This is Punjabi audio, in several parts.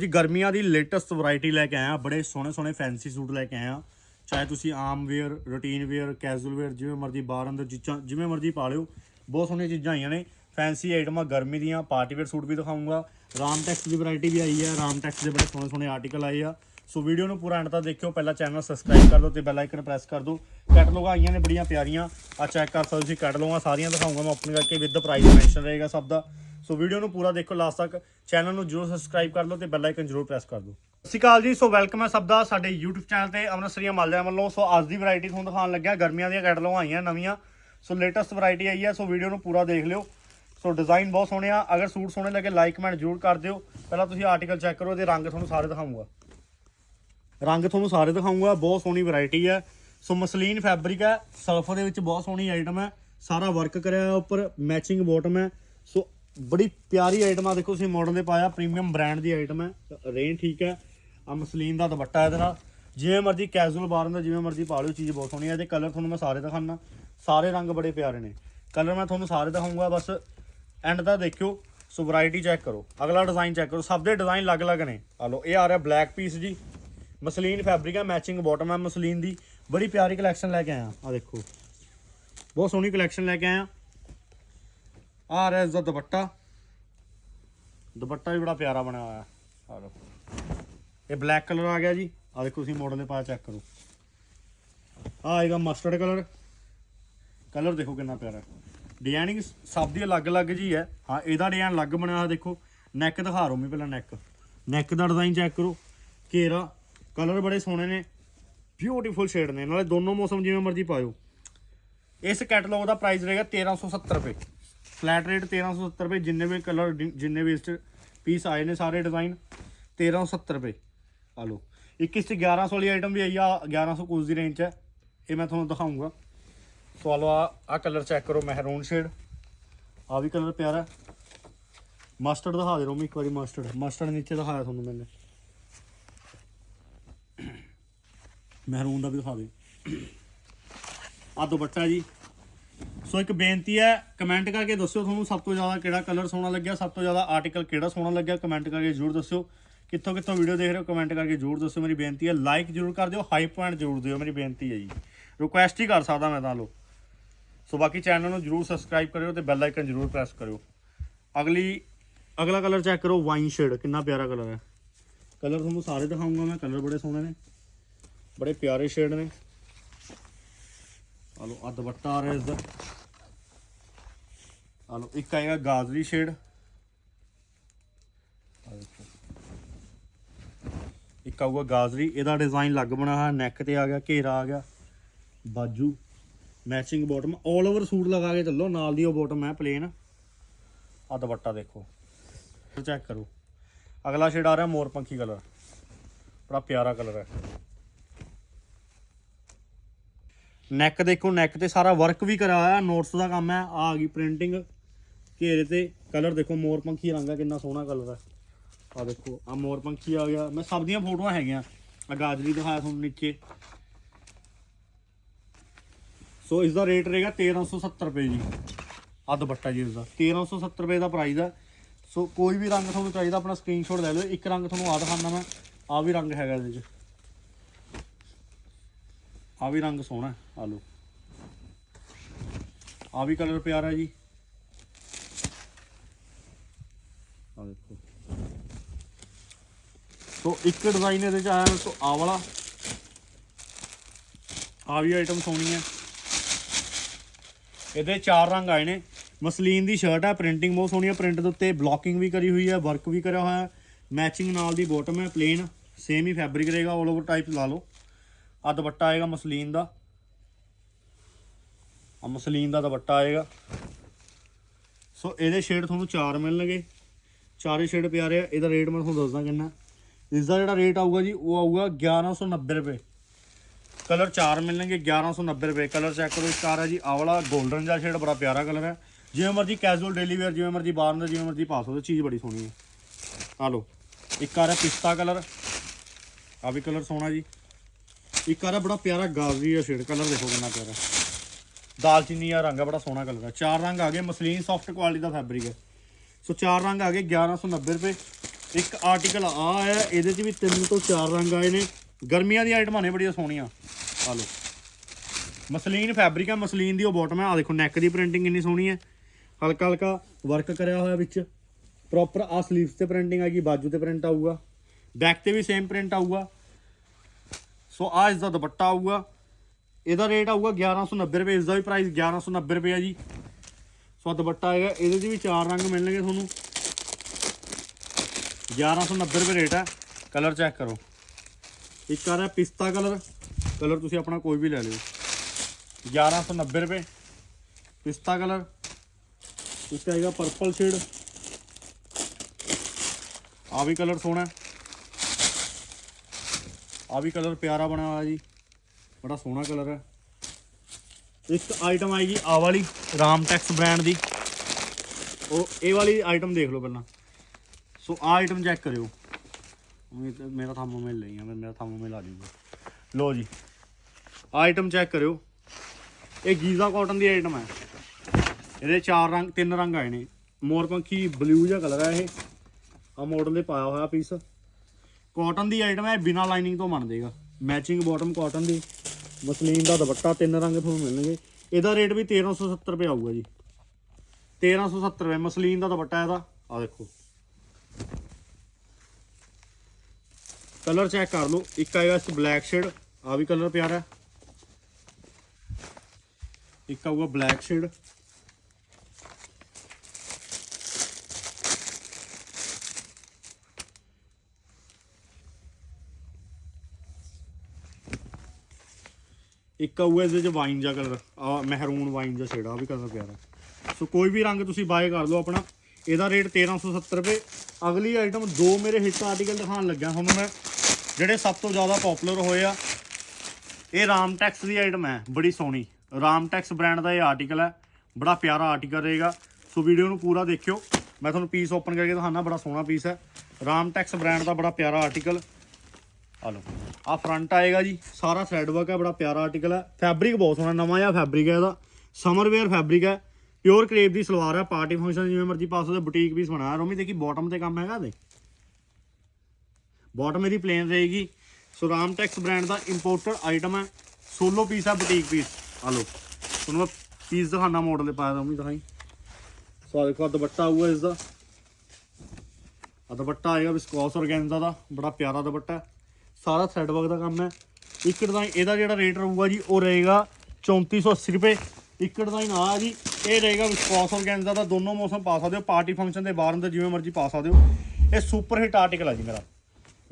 ਜੀ, ਗਰਮੀਆਂ ਦੀ ਲੇਟੈਸਟ ਵੈਰਾਈਟੀ ਲੈ ਕੇ ਆਇਆ, ਬੜੇ ਸੋਹਣੇ ਸੋਹਣੇ ਫੈਂਸੀ ਸੂਟ ਲੈ ਕੇ ਆਇਆ। ਚਾਹੇ ਤੁਸੀਂ ਆਮ wear routine wear casual wear ਜਿਵੇਂ ਮਰਜ਼ੀ ਬਾਹਰ ਅੰਦਰ ਜਿੱਚਾਂ ਜਿਵੇਂ ਮਰਜ਼ੀ ਪਾ ਲਿਓ, ਬਹੁਤ ਸੋਹਣੀਆਂ ਚੀਜ਼ਾਂ ਆਈਆਂ ਨੇ। ਫੈਂਸੀ ਆਈਟਮਾਂ ਗਰਮੀ ਦੀਆਂ ਪਾਰਟੀ ਵੇਅਰ ਸੂਟ ਵੀ ਦਿਖਾਉਂਗਾ ਰਾਮ ਟੈਕਸ ਦੀ ਵੈਰਾਈਟੀ ਵੀ ਆਈ ਹੈ ਰਾਮ ਟੈਕਸ ਦੇ ਬੜੇ ਸੋਹਣੇ ਸੋਹਣੇ ਆਰਟੀਕਲ ਆਏ ਆ। ਸੋ ਵੀਡੀਓ ਨੂੰ ਪੂਰਾ ਐਂਡ ਤੱਕ ਦੇਖਿਓ, ਪਹਿਲਾਂ ਚੈਨਲ ਸਬਸਕ੍ਰਾਈਬ ਕਰ ਦਿਓ ਤੇ ਬੈਲ ਆਈਕਨ ਪ੍ਰੈਸ ਕਰ ਦਿਓ। ਕੈਟਲੌਗ ਆਈਆਂ ਨੇ ਬੜੀਆਂ ਪਿਆਰੀਆਂ। ਆ ਚੈੱਕ ਕਰ ਸਕਦੇ ਤੁਸੀਂ ਕੈਟਲੌਗਾਂ ਸਾਰੀਆਂ ਦਿਖਾਉਂਗਾ ਮੈਂ ਓਪਨ ਕਰਕੇ ਵਿਦ ਪ੍ਰਾਈਸ ਮੈਂਸ਼ਨ ਰਹੇਗਾ ਸਭ ਦਾ। ਸੋ ਵੀਡੀਓ ਨੂੰ ਪੂਰਾ ਦੇਖੋ ਲਾਸਟ ਤੱਕ ਚੈਨਲ ਨੂੰ ਜਰੂਰ ਸਬਸਕ੍ਰਾਈਬ ਕਰ ਲਓ ਤੇ ਬੈਲ ਆਈਕਨ ਜਰੂਰ ਪ੍ਰੈਸ ਕਰ ਦਿਓ। ਸਤਿ ਸ਼੍ਰੀ ਅਕਾਲ ਜੀ, ਸੋ ਵੈਲਕਮ ਹੈ ਸਭ ਦਾ ਸਾਡੇ YouTube ਚੈਨਲ ਤੇ ਅਮਰਸਰੀਆ ਮਾਲਿਆ ਵੱਲੋਂ। ਸੋ ਅੱਜ ਦੀ ਵੈਰਾਈਟੀ ਤੁਹਾਨੂੰ ਦਿਖਾਉਣ ਲੱਗਿਆ, ਗਰਮੀਆਂ ਦੀਆਂ ਕੈਟਲੌਗ ਆਈਆਂ ਨਵੀਆਂ। ਸੋ ਲੇਟੈਸਟ ਵੈਰਾਈਟੀ ਆਈ ਹੈ, ਸੋ ਵੀਡੀਓ ਨੂੰ ਪੂਰਾ ਦੇਖ ਲਿਓ। ਸੋ ਡਿਜ਼ਾਈਨ ਬਹੁਤ ਸੋਹਣੇ ਆ, ਅਗਰ ਸੂਟ ਸੋਹਣੇ ਲੱਗੇ ਲਾਈਕ ਕਮੈਂਟ ਜਰੂਰ ਕਰ ਦਿਓ। ਪਹਿਲਾਂ ਤੁਸੀਂ ਆਰਟੀਕਲ ਚੈੱਕ ਕਰੋ ਇਹਦੇ ਰੰਗ ਤੁਹਾਨੂੰ ਸਾਰੇ ਦਿਖਾਉਂਗਾ ਰੰਗ ਤੁਹਾਨੂੰ ਸਾਰੇ ਦਿਖਾਉਂਗਾ ਬਹੁਤ ਸੋਹਣੀ ਵੈਰਾਈਟੀ ਹੈ। ਸੋ ਮਸਲੀਨ ਫੈਬਰਿਕ ਹੈ ਸਲਫਰ ਦੇ ਵਿੱਚ ਬਹੁਤ ਸੋਹਣੀ ਆਈਟਮ ਹੈ। ਸਾਰਾ ਵਰਕ ਕਰਿਆ ਹੋਇਆ ਉੱਪਰ ਮੈਚਿੰਗ ਬਾਟਮ ਹੈ। ਸੋ ਬੜੀ ਪਿਆਰੀ ਆਈਟਮ ਆ। ਦੇਖੋ, ਤੁਸੀਂ ਮਾਡਲ ਦੇ ਪਾਇਆ ਪ੍ਰੀਮੀਅਮ ਬ੍ਰਾਂਡ ਦੀ ਆਈਟਮ ਹੈ। ਰੇਂਜ ਠੀਕ ਹੈ। ਆ ਮਸਲੀਨ ਦਾ ਦੁਪੱਟਾ ਇਹਦੇ ਨਾਲ। ਜਿਵੇਂ ਮਰਜ਼ੀ ਕੈਜੂਅਲ ਬਾਹਰ ਦਾ, ਜਿਵੇਂ ਮਰਜ਼ੀ ਪਾ ਲਿਓ, ਚੀਜ਼ ਬਹੁਤ ਸੋਹਣੀ ਹੈ। ਇਹਦੇ ਕਲਰ ਤੁਹਾਨੂੰ ਮੈਂ ਸਾਰੇ ਦਿਖਾਣਾ ਸਾਰੇ ਰੰਗ ਬੜੇ ਪਿਆਰੇ ਨੇ। ਕਲਰ ਮੈਂ ਤੁਹਾਨੂੰ ਸਾਰੇ ਦਿਖਾਉਂਗਾ ਬਸ ਐਂਡ ਦਾ ਦੇਖਿਓ। ਸੋ ਵੈਰਾਈਟੀ ਚੈੱਕ ਕਰੋ। ਅਗਲਾ ਡਿਜ਼ਾਈਨ ਚੈੱਕ ਕਰੋ। ਸਭ ਦੇ ਡਿਜ਼ਾਈਨ ਅਲੱਗ-ਅਲੱਗ ਨੇ। ਆ ਲਓ, ਇਹ ਆ ਰਿਹਾ ਬਲੈਕ ਪੀਸ ਜੀ। ਮਸਲੀਨ ਫੈਬਰਿਕ ਹੈ ਮੈਚਿੰਗ ਬਾਟਮ ਹੈ ਮਸਲੀਨ ਦੀ। ਬੜੀ ਪਿਆਰੀ ਕਲੈਕਸ਼ਨ ਲੈ ਕੇ ਆਇਆ। ਆ ਦੇਖੋ। ਬਹੁਤ ਸੋਹਣੀ ਕਲੈਕਸ਼ਨ ਲੈ ਕੇ ਆਇਆ। ਆ ਰਿਹਾ ਇਸ ਦਾ ਦੁਪੱਟਾ। ਦੁਪੱਟਾ ਵੀ ਬੜਾ ਪਿਆਰਾ ਬਣਿਆ ਹੋਇਆ। ਆ ਲਓ। ਇਹ ਬਲੈਕ ਕਲਰ ਆ ਗਿਆ ਜੀ। ਆ ਦੇਖੋ ਤੁਸੀਂ ਮੋਡਲ ਦੇ ਪਾ ਚੈੱਕ ਕਰੋ। ਆ ਆਏਗਾ ਮਸਟਰਡ ਕਲਰ ਕਲਰ ਦੇਖੋ ਕਿੰਨਾ ਪਿਆਰਾ। ਡਿਜ਼ਾਈਨਿੰਗ ਸਭ ਦੀ ਅਲੱਗ-ਅਲੱਗ ਜੀ ਹੈ। ਹਾਂ, ਇਹਦਾ ਡਿਜ਼ਾਈਨ ਅਲੱਗ ਬਣਿਆ ਹੋਇਆ, ਦੇਖੋ। ਨੈਕ ਦਿਖਾ ਰੋ ਮੈਂ ਪਹਿਲਾਂ ਨੈਕ ਨੈਕ ਦਾ ਡਿਜ਼ਾਈਨ ਚੈੱਕ ਕਰੋ। ਘੇਰਾ। ਕਲਰ ਬੜੇ ਸੋਹਣੇ ਨੇ। ਬਿਊਟੀਫੁਲ ਸ਼ੇਡ ਨੇ। ਨਾਲੇ ਦੋਨੋਂ ਮੌਸਮ ਜਿਵੇਂ ਮਰਜ਼ੀ ਪਾਇਓ। ਇਸ ਕੈਟਲੌਗ ਦਾ ਪ੍ਰਾਈਸ ਰਹੇਗਾ 1370 ਰੁਪਏ। ਫਲੈਟ ਰੇਟ 1370 ਰੁਪਏ, ਜਿੰਨੇ ਵੀ ਕਲਰ ਜਿੰਨੇ ਵੀ ਪੀਸ ਆਏ ਨੇ ਸਾਰੇ ਡਿਜ਼ਾਈਨ 1370 ਰੁਪਏ। ਆ ਲਓ, ਇੱਕ ਇਸ 'ਚ 1100 ਵਾਲੀ ਆਈਟਮ ਵੀ ਆਈ ਆ 1100 ਕੁਝ ਦੀ ਰੇਂਜ 'ਚ ਹੈ। ਇਹ ਮੈਂ ਤੁਹਾਨੂੰ ਦਿਖਾਉਂਗਾ ਸੋ ਆ ਲਓ, ਆ ਆ ਕਲਰ ਚੈੱਕ ਕਰੋ, ਮਹਿਰੂਨ ਸ਼ੇਡ ਆ ਵੀ ਕਲਰ ਪਿਆਰਾ ਮਸਟਰਡ ਦਿਖਾ ਦੇ, ਰੋਮੀ, ਇੱਕ ਵਾਰੀ ਮਸਟਰਡ ਮਸਟਰਡ ਨੀਚੇ ਦਿਖਾਇਆ ਤੁਹਾਨੂੰ ਮੈਨੇ। ਮਹਿਰੂਨ ਦਾ ਵੀ ਦਿਖਾ ਦੇ। ਆ ਦੁਪੱਟਾ ਜੀ। ਸੋ ਇੱਕ ਬੇਨਤੀ ਹੈ ਕਮੈਂਟ ਕਰਕੇ ਦੱਸਿਓ ਤੁਹਾਨੂੰ ਸਭ ਤੋਂ ਜ਼ਿਆਦਾ ਕਿਹੜਾ ਕਲਰ ਸੋਹਣਾ ਲੱਗਿਆ, ਸਭ ਤੋਂ ਜ਼ਿਆਦਾ ਆਰਟੀਕਲ ਕਿਹੜਾ ਸੋਹਣਾ ਲੱਗਿਆ ਕਮੈਂਟ ਕਰਕੇ ਜਰੂਰ ਦੱਸਿਓ। ਕਿੱਥੋਂ ਕਿੱਥੋਂ ਵੀਡੀਓ ਦੇਖ ਰਹੇ ਹੋ ਕਮੈਂਟ ਕਰਕੇ ਜਰੂਰ ਦੱਸਿਓ। ਮੇਰੀ ਬੇਨਤੀ ਹੈ ਲਾਈਕ ਜਰੂਰ ਕਰ ਦਿਓ ਹਾਈ ਪੁਆਇੰਟ ਜਰੂਰ ਦਿਓ, ਮੇਰੀ ਬੇਨਤੀ ਹੈ ਜੀ। ਰਿਕੁਐਸਟ ਹੀ ਕਰ ਸਕਦਾ ਮੈਂ ਤਾਂ ਲੋ ਸੋ ਬਾਕੀ ਚੈਨਲ ਨੂੰ ਜਰੂਰ ਸਬਸਕ੍ਰਾਈਬ ਕਰਿਓ ਤੇ ਬੈਲ ਆਈਕਨ ਜਰੂਰ ਪ੍ਰੈਸ ਕਰਿਓ। ਅਗਲੀ, ਅਗਲਾ ਕਲਰ ਚੈੱਕ ਕਰੋ ਵਾਈਨ ਸ਼ੇਡ ਕਿੰਨਾ ਪਿਆਰਾ ਕਲਰ ਹੈ। ਕਲਰ ਤੁਹਾਨੂੰ ਸਾਰੇ ਦਿਖਾਉਂਗਾ ਮੈਂ ਕਲਰ ਬੜੇ ਸੋਹਣੇ ਨੇ, ਬੜੇ ਪਿਆਰੇ ਸ਼ੇਡ ਨੇ। ਆ ਲਓ ਆ ਦੁਪੱਟਾ ਆ ਰਿਹਾ ਇਸ ਦਾ ਆ ਇੱਕ ਆਏਗਾ ਗਾਜ਼ਰੀ ਸ਼ੇਡ। ਇੱਕ ਆਊਗਾ ਗਾਜ਼ਰੀ ਇਹਦਾ ਡਿਜ਼ਾਈਨ ਲੱਗ ਬਣਾ ਹੋਇਆ ਨੈਕ ਤੇ ਆ ਗਿਆ, ਘੇਰਾ ਆ ਗਿਆ, ਬਾਜੂ ਮੈਚਿੰਗ ਬਾਟਮ 올 ਓਵਰ ਸੂਟ ਲਗਾ ਕੇ ਚੱਲੋ, ਨਾਲ ਦੀ ਉਹ ਬਾਟਮ ਹੈ ਪਲੇਨ ਆ ਦੁਪੱਟਾ ਦੇਖੋ। ਚੈੱਕ ਕਰੋ। ਅਗਲਾ ਸ਼ੇਡ ਆ ਰਿਹਾ ਮੋਰ ਪੰਖੀ ਕਲਰ ਬੜਾ ਪਿਆਰਾ ਕਲਰ ਹੈ। ਨੈਕ ਦੇਖੋ ਨੈਕ ਤੇ ਸਾਰਾ ਵਰਕ ਵੀ ਕਰਾਇਆ ਹੋਇਆ ਨੋਟਸ ਦਾ ਕੰਮ ਹੈ, ਆ ਗਈ ਪ੍ਰਿੰਟਿੰਗ ਘੇਰੇ ਤੇ ਕਲਰ ਦੇਖੋ, ਮੋਰ ਪੰਖੀ ਰੰਗ ਹੈ, ਕਿੰਨਾ ਸੋਹਣਾ ਕਲਰ ਹੈ। ਆ ਦੇਖੋ ਆ ਮੋਰ ਪੰਖੀ ਆ ਗਿਆ। ਮੈਂ ਸਭ ਦੀਆਂ ਫੋਟੋਆਂ ਹੈਗੀਆਂ ਆ ਗਾਜਰੀ ਦਿਖਾਇਆ ਤੁਹਾਨੂੰ ਨੀਚੇ। ਸੋ ਇਸ ਦਾ ਰੇਟ ਰਹੇਗਾ 1370 ਰੁਪਏ ਜੀ। ਆ ਦੁਪੱਟਾ ਜੀ ਇਸ ਦਾ 1370 ਰੁਪਏ ਦਾ ਪ੍ਰਾਈਸ ਆ ਸੋ ਕੋਈ ਵੀ ਰੰਗ ਤੁਹਾਨੂੰ ਚਾਹੀਦਾ, ਆਪਣਾ ਸਕਰੀਨਸ਼ਾਟ ਲੈ ਲਓ। ਇੱਕ ਰੰਗ ਤੁਹਾਨੂੰ ਆ ਦਿਖਾਉਂਦਾ ਮੈਂ ਆ ਵੀ ਰੰਗ ਹੈਗਾ ਇਹਦੇ 'ਚ। ਆ ਵੀ ਰੰਗ ਸੋਹਣਾ ਆ ਲਓ। ਆ ਵੀ ਕਲਰ ਪਿਆਰਾ ਜੀ। ਆ ਦੇਖੋ। ਸੋ ਇੱਕ ਡਿਜ਼ਾਈਨ ਇਹਦੇ ਚ ਆਇਆ ਸੋ ਆ ਵਾਲਾ। ਆ ਵੀ ਆਈਟਮ ਸੋਹਣੀ ਹੈ। ਇਹਦੇ ਚਾਰ ਰੰਗ ਆਏ ਨੇ। ਮਸਲੀਨ ਦੀ ਸ਼ਰਟ ਹੈ ਪ੍ਰਿੰਟਿੰਗ ਬਹੁਤ ਸੋਹਣੀ ਹੈ। ਪ੍ਰਿੰਟ ਦੇ ਉੱਤੇ ਬਲੌਕਿੰਗ ਵੀ ਕਰੀ ਹੋਈ ਹੈ ਵਰਕ ਵੀ ਕਰਿਆ ਹੋਇਆ ਹੈ। ਮੈਚਿੰਗ ਨਾਲ ਦੀ ਬੋਟਮ ਹੈ ਪਲੇਨ ਸੇਮ ਹੀ ਫੈਬਰਿਕ ਰਹੇਗਾ 올 ਓਵਰ ਟਾਈਪ ਲਾ ਲਓ। ਆ ਦੁਪੱਟਾ ਆਏਗਾ ਮਸਲੀਨ ਦਾ। ਆ ਮਸਲੀਨ ਦਾ ਦੁਪੱਟਾ ਆਏਗਾ। ਸੋ ਇਹਦੇ ਸ਼ੇਡ ਤੁਹਾਨੂੰ ਚਾਰ ਮਿਲਣਗੇ। ਚਾਰੇ ਸ਼ੇਡ ਪਿਆਰੇ ਆ, ਇਹਦਾ ਰੇਟ ਮੈਂ ਤੁਹਾਨੂੰ ਦੱਸਦਾ ਕਿੰਨਾ। ਇਸ ਦਾ ਜਿਹੜਾ ਰੇਟ ਆਊਗਾ ਜੀ, ਉਹ ਆਊਗਾ 1190 ਰੁਪਏ। ਕਲਰ ਚਾਰ ਮਿਲਣਗੇ 1190 ਰੁਪਏ। ਕਲਰ ਚੈੱਕ ਕਰੋ ਇੱਕ ਆ ਰਿਹਾ ਜੀ, ਆਹ ਵਾਲਾ 골ਡਨ ਜਿਹਾ ਸ਼ੇਡ ਬੜਾ ਪਿਆਰਾ ਕਲਰ ਹੈ। ਜਿਵੇਂ ਮਰਜ਼ੀ ਕੈਜੂਅਲ ਡੇਲੀ ਵੇਅਰ ਜਿਵੇਂ ਮਰਜ਼ੀ ਬਾਹਰ ਦਾ, ਜਿਵੇਂ ਮਰਜ਼ੀ ਪਾ ਸਕਦੇ ਚੀਜ਼ ਬੜੀ ਸੋਹਣੀ ਹੈ। ਆ ਲਓ, ਇੱਕ ਆ ਰਿਹਾ ਪਿਸਤਾ ਕਲਰ ਆ ਵੀ ਕਲਰ ਸੋਹਣਾ ਜੀ। ਇੱਕ ਆ ਰਿਹਾ ਬੜਾ ਪਿਆਰਾ ਗਾਜ਼ਰੀ ਆ ਸ਼ੇਡ ਕਲਰ ਦੇਖੋ ਕਿੰਨਾ ਪਿਆਰਾ। ਦਾਲਚੀਨੀ ਆ ਰੰਗ ਆ, ਬੜਾ ਸੋਹਣਾ ਕਲਰ ਹੈ ਚਾਰ ਰੰਗ ਆ ਗਏ, ਮਸਲੀਨ ਸੌਫਟ ਕੁਆਲਿਟੀ ਦਾ ਫੈਬਰਿਕ ਹੈ ਸੋ ਚਾਰ ਰੰਗ ਆ ਗਏ 1190 ਰੁਪਏ। ਇੱਕ ਆਰਟੀਕਲ ਆ, ਆਇਆ, ਇਹਦੇ 'ਚ ਵੀ ਤਿੰਨ ਤੋਂ ਚਾਰ ਰੰਗ ਆਏ ਨੇ। ਗਰਮੀਆਂ ਦੀਆਂ ਆਈਟਮਾਂ ਨੇ ਬੜੀਆਂ ਸੋਹਣੀਆਂ। ਆ ਲਓ। ਮਸਲੀਨ ਫੈਬਰਿਕ ਹੈ ਮਸਲੀਨ ਦੀ ਉਹ ਬਾਟਮ ਹੈ ਆ ਦੇਖੋ ਨੈਕ ਦੀ ਪ੍ਰਿੰਟਿੰਗ ਇੰਨੀ ਸੋਹਣੀ ਹੈ ਹਲਕਾ ਹਲਕਾ ਵਰਕ ਕਰਿਆ ਹੋਇਆ ਵਿੱਚ। ਪ੍ਰੋਪਰ ਆ ਸਲੀਵਸ ਤੇ ਪ੍ਰਿੰਟਿੰਗ ਆਏਗੀ ਬਾਜੂ ਤੇ ਪ੍ਰਿੰਟ ਆਊਗਾ। ਬੈਕ ਤੇ ਵੀ ਸੇਮ ਪ੍ਰਿੰਟ ਆਊਗਾ। ਸੋ ਆ ਇਸ ਦਾ ਦੁਪੱਟਾ ਆਊਗਾ। ਇਹਦਾ ਰੇਟ ਆਊਗਾ 1190 ਰੁਪਏ ਇਸ ਦਾ ਵੀ ਪ੍ਰਾਈਸ 1190 ਰੁਪਏ ਹੈ ਜੀ। ਸੋ ਦੁਪੱਟਾ ਆਏਗਾ ਇਹਦੇ 'ਚ ਵੀ ਚਾਰ ਰੰਗ ਮਿਲਣਗੇ ਤੁਹਾਨੂੰ। 1190 ਰੁਪਏ ਰੇਟ ਹੈ। ਕਲਰ ਚੈੱਕ ਕਰੋ। ਇੱਕ ਆ ਰਿਹਾ ਪਿਸਤਾ ਕਲਰ ਕਲਰ ਤੁਸੀਂ ਆਪਣਾ ਕੋਈ ਵੀ ਲੈ ਲਿਓ। 1190 ਰੁਪਏ। ਪਿਸਤਾ ਕਲਰ ਇੱਕ ਆਏਗਾ ਪਰਪਲ ਸ਼ੇਡ ਆ ਵੀ ਕਲਰ ਸੋਹਣਾ ਆ ਵੀ ਕਲਰ ਪਿਆਰਾ ਬਣਿਆ ਹੋਇਆ ਜੀ। ਬੜਾ ਸੋਹਣਾ ਕਲਰ ਹੈ। ਇੱਕ ਆਈਟਮ ਆਏਗੀ ਆ ਵਾਲੀ ਰਾਮਟੈਕਸ ਬ੍ਰਾਂਡ ਦੀ। ਉਹ, ਇਹ ਵਾਲੀ ਆਈਟਮ ਦੇਖ ਲਓ ਪਹਿਲਾਂ। ਸੋ, ਆ ਆਈਟਮ ਚੈੱਕ ਕਰਿਓ। ਮੇਰਾ ਹੈ ਮਿਲ ਲਈ ਆ ਮੇਰਾ ਥੰਬਨੇਲ ਆ ਜਾਊਗਾ ਲੋ ਜੀ ਆਈਟਮ ਚੈੱਕ ਕਰਿਓ। ਇਹ ਗੀਜ਼ਾ ਕਾਟਨ ਦੀ ਆਈਟਮ ਹੈ। ਇਹਦੇ ਚਾਰ ਰੰਗ, ਤਿੰਨ ਰੰਗ ਆਏ ਨੇ। ਮੋਰਪੰਖੀ ਬਲੂ ਜਿਹਾ ਕਲਰ ਹੈ ਇਹ। ਆ ਮਾਡਲ ਦੇ ਪਾਇਆ ਹੋਇਆ ਪੀਸ ਕਾਟਨ ਦੀ ਆਈਟਮ ਹੈ ਬਿਨਾ ਲਾਈਨਿੰਗ ਤੋਂ ਬਣ ਜਾਏਗਾ। ਮੈਚਿੰਗ ਬਾਟਮ ਕਾਟਨ ਦੀ। ਮਸਲੀਨ ਦਾ ਦੁਪੱਟਾ ਤਿੰਨ ਰੰਗ ਤੁਹਾਨੂੰ ਮਿਲਣਗੇ। ਇਹਦਾ ਰੇਟ ਵੀ 1370 ਰੁਪਏ ਆਊਗਾ ਜੀ। 1370 ਰੁਪਏ ਮਸਲੀਨ ਦਾ ਦੁਪੱਟਾ ਇਹਦਾ। ਆ ਦੇਖੋ। ਕਲਰ ਚੈੱਕ ਕਰ ਲਓ। ਇੱਕ ਆਇਆ ਇਸ ਬਲੈਕ ਸ਼ੇਡ ਆ ਵੀ ਕਲਰ ਪਿਆਰਾ ਹੈ ਇੱਕ ਆਊਗਾ ਬਲੈਕ ਸ਼ੇਡ ਇੱਕ ਆਊਗਾ ਚ ਵਾਈਨ ਜਿਹਾ ਕਲਰ ਆ ਮਹਿਰੂਨ ਵਾਈਨ ਜਿਹਾ ਛੇੜਾ ਆ ਵੀ ਕਲਰ ਪਿਆਰਾ ਸੋ ਕੋਈ ਵੀ ਰੰਗ ਤੁਸੀਂ ਬਾਏ ਕਰ ਲਓ ਆਪਣਾ, ਇਹਦਾ ਰੇਟ 1370 ਰੁਪਏ। ਅਗਲੀ ਆਈਟਮ ਦੋ ਮੇਰੇ ਹਿੱਟ ਆਰਟੀਕਲ ਦਿਖਾਉਣ ਲੱਗਿਆ ਤੁਹਾਨੂੰ ਮੈਂ, ਜਿਹੜੇ ਸਭ ਤੋਂ ਜ਼ਿਆਦਾ ਪਪੂਲਰ ਹੋਏ ਆ। ਇਹ ਰਾਮਟੈਕਸ ਦੀ ਆਈਟਮ ਹੈ, ਬੜੀ ਸੋਹਣੀ। ਰਾਮਟੈਕਸ ਬ੍ਰਾਂਡ ਦਾ ਇਹ ਆਰਟੀਕਲ ਹੈ, ਬੜਾ ਪਿਆਰਾ ਆਰਟੀਕਲ ਰਹੇਗਾ। ਸੋ ਵੀਡੀਓ ਨੂੰ ਪੂਰਾ ਦੇਖਿਓ। ਮੈਂ ਤੁਹਾਨੂੰ ਪੀਸ ਓਪਨ ਕਰਕੇ ਦਿਖਾਣਾ ਬੜਾ ਸੋਹਣਾ ਪੀਸ ਹੈ। ਰਾਮਟੈਕਸ ਬ੍ਰਾਂਡ ਦਾ ਬੜਾ ਪਿਆਰਾ ਆਰਟੀਕਲ ਆ ਲਓ। ਆ ਫਰੰਟ ਆਏਗਾ ਜੀ, ਸਾਰਾ ਥ੍ਰੈਡ ਵਰਕ ਹੈ ਬੜਾ ਪਿਆਰਾ ਆਰਟੀਕਲ ਹੈ ਫੈਬਰਿਕ ਬਹੁਤ ਸੋਹਣਾ, ਨਵਾਂ ਜਿਹਾ ਫੈਬਰਿਕ ਹੈ ਇਹਦਾ। ਸਮਰ ਵੇਅਰ ਫੈਬਰਿਕ ਹੈ ਪਿਓਰ ਕਰੇਪ ਦੀ ਸਲਵਾਰ ਹੈ ਪਾਰਟੀ ਫੰਕਸ਼ਨ ਜਿਵੇਂ ਮਰਜ਼ੀ ਪਾ ਸਕਦੇ ਬੁਟੀਕ ਪੀਸ ਬਣਾਇਆ। ਰੋਮੀ, ਦੇਖੀ ਬਾਟਮ ਤੇ ਕੰਮ ਹੈਗਾ ਦੇ ਬਾਟਮ ਇਹਦੀ ਪਲੇਨ ਰਹੇਗੀ। ਸੋ ਰਾਮ ਟੈਕਸ ਬ੍ਰਾਂਡ ਦਾ ਇੰਪੋਰਟਡ ਆਈਟਮ ਹੈ ਸੋਲੋ ਪੀਸ ਹੈ ਬੁਟੀਕ ਪੀਸ ਆ ਲਓ। ਤੁਹਾਨੂੰ ਮੈਂ ਪੀਸ ਦਿਖਾਣਾ ਮਾਡਲ ਦੇ ਪਾਇਆ ਰੋਮੀ ਦਿਖਾਈ। ਸੋ ਆਹ ਦੇਖੋ ਦੁਪੱਟਾ ਆਊਗਾ ਇਸ ਦਾ ਆ ਦੁਪੱਟਾ ਆਏਗਾ ਵਿਸਕੋਸ ਔਰਗੈਂਜ਼ਾ ਦਾ। ਬੜਾ ਪਿਆਰਾ ਦੁਪੱਟਾ। ਸਾਰਾ ਸੈੱਟ ਵਰਕ ਦਾ ਕੰਮ ਹੈ। ਇੱਕ ਡਿਜ਼ਾਈਨ ਇਹਦਾ ਜਿਹੜਾ ਰੇਟ ਰਹੂਗਾ ਜੀ, ਉਹ ਰਹੇਗਾ 3480 ਰੁਪਏ। ਇੱਕ ਡਿਜ਼ਾਈਨ ਆ ਜੀ, ਇਹ ਰਹੇਗਾ ਵਿਸਕੋਸ ਔਰਗੈਂਜ਼ਾ ਦਾ ਦੋਨੋਂ ਮੌਸਮ ਪਾ ਸਕਦੇ ਹੋ ਪਾਰਟੀ ਫੰਕਸ਼ਨ ਦੇ ਬਾਹਰ ਅੰਦਰ ਜਿਵੇਂ ਮਰਜ਼ੀ ਪਾ ਸਕਦੇ ਹੋ। ਇਹ ਸੁਪਰ ਹਿੱਟ ਆਰਟੀਕਲ ਹੈ ਜੀ ਮੇਰਾ।